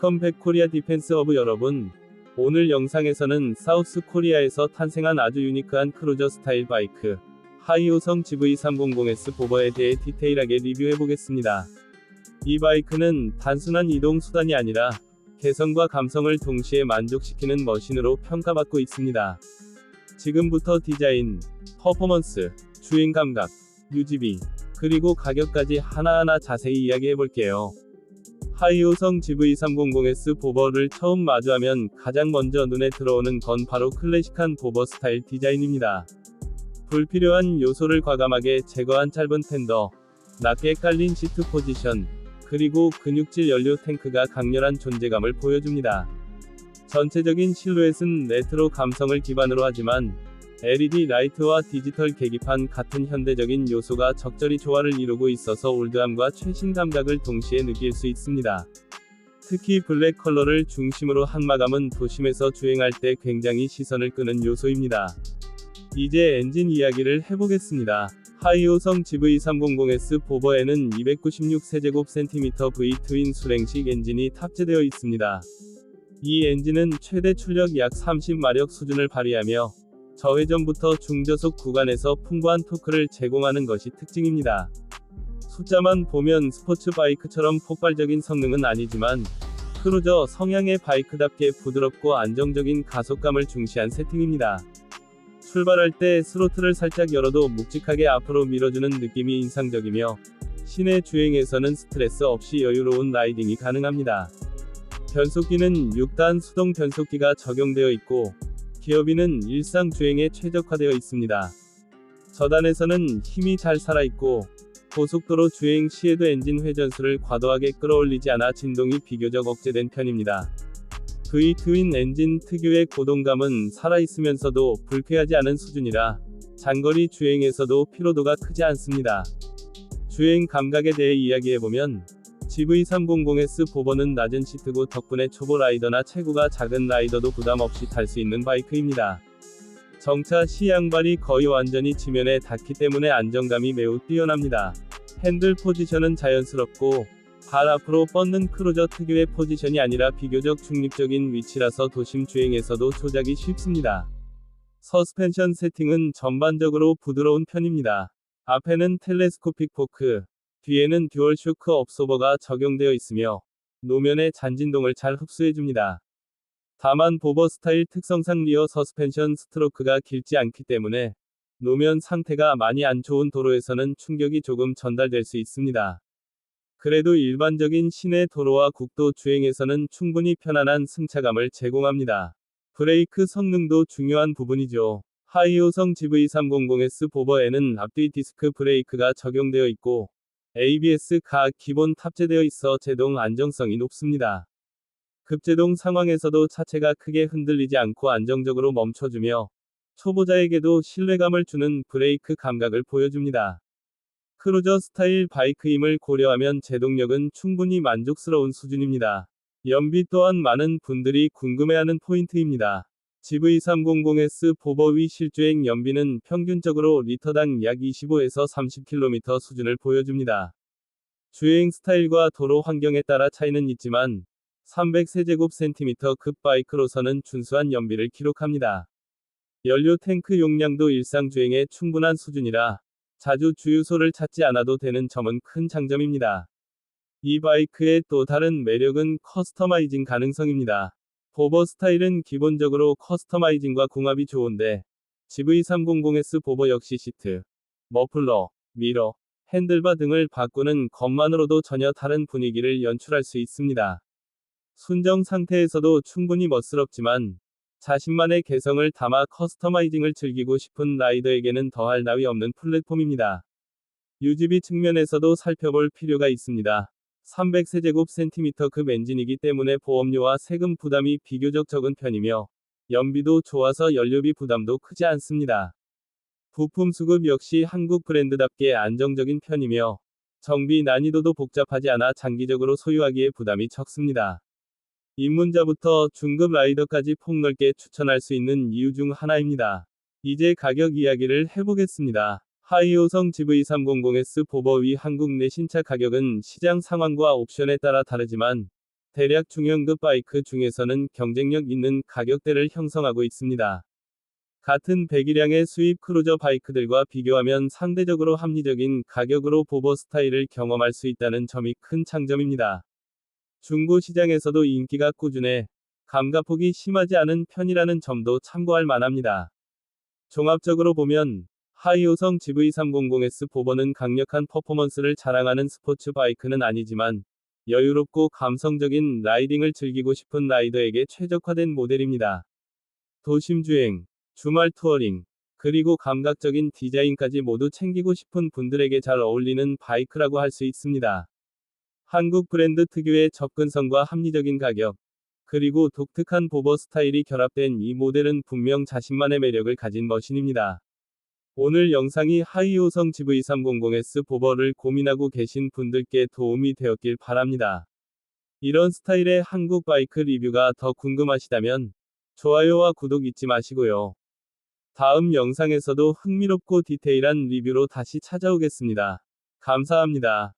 웰컴 백 코리아 디펜스 어브 여러분. 오늘 영상에서는 사우스 코리아에서 탄생한 아주 유니크한 크루저 스타일 바이크 하이오성 GV300S 보버에 대해 디테일하게 리뷰해 보겠습니다. 이 바이크는 단순한 이동 수단이 아니라 개성과 감성을 동시에 만족시키는 머신으로 평가받고 있습니다. 지금부터 디자인, 퍼포먼스, 주행 감각, 유지비, 그리고 가격까지 하나하나 자세히 이야기해 볼게요. 하이오성 GV300S 보버를 처음 마주하면 가장 먼저 눈에 들어오는 건 바로 클래식한 보버 스타일 디자인입니다. 불필요한 요소를 과감하게 제거한 짧은 텐더, 낮게 깔린 시트 포지션, 그리고 근육질 연료 탱크가 강렬한 존재감을 보여줍니다. 전체적인 실루엣은 레트로 감성을 기반으로 하지만 LED 라이트와 디지털 계기판 같은 현대적인 요소가 적절히 조화를 이루고 있어서 올드함과 최신 감각을 동시에 느낄 수 있습니다. 특히 블랙 컬러를 중심으로 한 마감은 도심에서 주행할 때 굉장히 시선을 끄는 요소입니다. 이제 엔진 이야기를 해보겠습니다. 하이오성 GV300S 보버에는 296세제곱센티미터 V 트윈 수랭식 엔진이 탑재되어 있습니다. 이 엔진은 최대 출력 약 30마력 수준을 발휘하며 저회전부터 중저속 구간에서 풍부한 토크를 제공하는 것이 특징입니다. 숫자만 보면 스포츠 바이크처럼 폭발적인 성능은 아니지만 크루저 성향의 바이크답게 부드럽고 안정적인 가속감을 중시한 세팅입니다. 출발할 때 스로틀을 살짝 열어도 묵직하게 앞으로 밀어주는 느낌이 인상적이며 시내 주행에서는 스트레스 없이 여유로운 라이딩이 가능합니다. 변속기는 6단 수동 변속기가 적용되어 있고 기어비는 일상 주행에 최적화되어 있습니다. 저단에서는 힘이 잘 살아있고 고속도로 주행 시에도 엔진 회전수를 과도하게 끌어올리지 않아 진동이 비교적 억제된 편입니다. V 트윈 엔진 특유의 고동감은 살아있으면서도 불쾌하지 않은 수준이라 장거리 주행에서도 피로도가 크지 않습니다. 주행 감각에 대해 이야기해보면 GV300S 보버는 낮은 시트고 덕분에 초보 라이더나 체구가 작은 라이더도 부담 없이 탈 수 있는 바이크입니다. 정차 시 양발이 거의 완전히 지면에 닿기 때문에 안정감이 매우 뛰어납니다. 핸들 포지션은 자연스럽고 발 앞으로 뻗는 크루저 특유의 포지션이 아니라 비교적 중립적인 위치라서 도심 주행에서도 조작이 쉽습니다. 서스펜션 세팅은 전반적으로 부드러운 편입니다. 앞에는 텔레스코픽 포크, 뒤에는 듀얼 쇼크 업소버가 적용되어 있으며 노면의 잔진동을 잘 흡수해줍니다. 다만 보버 스타일 특성상 리어 서스펜션 스트로크가 길지 않기 때문에 노면 상태가 많이 안 좋은 도로에서는 충격이 조금 전달될 수 있습니다. 그래도 일반적인 시내 도로와 국도 주행에서는 충분히 편안한 승차감을 제공합니다. 브레이크 성능도 중요한 부분이죠. 하이오성 GV300S 보버에는 앞뒤 디스크 브레이크가 적용되어 있고 ABS가 기본 탑재되어 있어 제동 안정성이 높습니다. 급제동 상황에서도 차체가 크게 흔들리지 않고 안정적으로 멈춰주며 초보자에게도 신뢰감을 주는 브레이크 감각을 보여줍니다. 크루저 스타일 바이크임을 고려하면 제동력은 충분히 만족스러운 수준입니다. 연비 또한 많은 분들이 궁금해하는 포인트입니다. GV300S 보버 위 실주행 연비는 평균적으로 리터당 약 25에서 30km 수준을 보여줍니다. 주행 스타일과 도로 환경에 따라 차이는 있지만 300세제곱센티미터 급 바이크로서는 준수한 연비를 기록합니다. 연료 탱크 용량도 일상 주행에 충분한 수준이라 자주 주유소를 찾지 않아도 되는 점은 큰 장점입니다. 이 바이크의 또 다른 매력은 커스터마이징 가능성입니다. 보버 스타일은 기본적으로 커스터마이징과 궁합이 좋은데 GV300S 보버 역시 시트, 머플러, 미러, 핸들바 등을 바꾸는 것만으로도 전혀 다른 분위기를 연출할 수 있습니다. 순정 상태에서도 충분히 멋스럽지만 자신만의 개성을 담아 커스터마이징을 즐기고 싶은 라이더에게는 더할 나위 없는 플랫폼입니다. 유지비 측면에서도 살펴볼 필요가 있습니다. 300세제곱센티미터급 엔진이기 때문에 보험료와 세금 부담이 비교적 적은 편이며 연비도 좋아서 연료비 부담도 크지 않습니다. 부품 수급 역시 한국 브랜드답게 안정적인 편이며 정비 난이도도 복잡하지 않아 장기적으로 소유하기에 부담이 적습니다. 입문자부터 중급 라이더까지 폭넓게 추천할 수 있는 이유 중 하나입니다. 이제 가격 이야기를 해보겠습니다. 하이오성 GV300S 보버 위 한국 내 신차 가격은 시장 상황과 옵션에 따라 다르지만 대략 중형급 바이크 중에서는 경쟁력 있는 가격대를 형성하고 있습니다. 같은 배기량의 수입 크루저 바이크들과 비교하면 상대적으로 합리적인 가격으로 보버 스타일을 경험할 수 있다는 점이 큰 장점입니다. 중고 시장에서도 인기가 꾸준해 감가폭이 심하지 않은 편이라는 점도 참고할 만합니다. 종합적으로 보면 하이오성 GV300S 보버는 강력한 퍼포먼스를 자랑하는 스포츠 바이크는 아니지만 여유롭고 감성적인 라이딩을 즐기고 싶은 라이더에게 최적화된 모델입니다. 도심 주행, 주말 투어링, 그리고 감각적인 디자인까지 모두 챙기고 싶은 분들에게 잘 어울리는 바이크라고 할 수 있습니다. 한국 브랜드 특유의 접근성과 합리적인 가격, 그리고 독특한 보버 스타일이 결합된 이 모델은 분명 자신만의 매력을 가진 머신입니다. 오늘 영상이 하이오성 GV300S 보버를 고민하고 계신 분들께 도움이 되었길 바랍니다. 이런 스타일의 한국 바이크 리뷰가 더 궁금하시다면 좋아요와 구독 잊지 마시고요. 다음 영상에서도 흥미롭고 디테일한 리뷰로 다시 찾아오겠습니다. 감사합니다.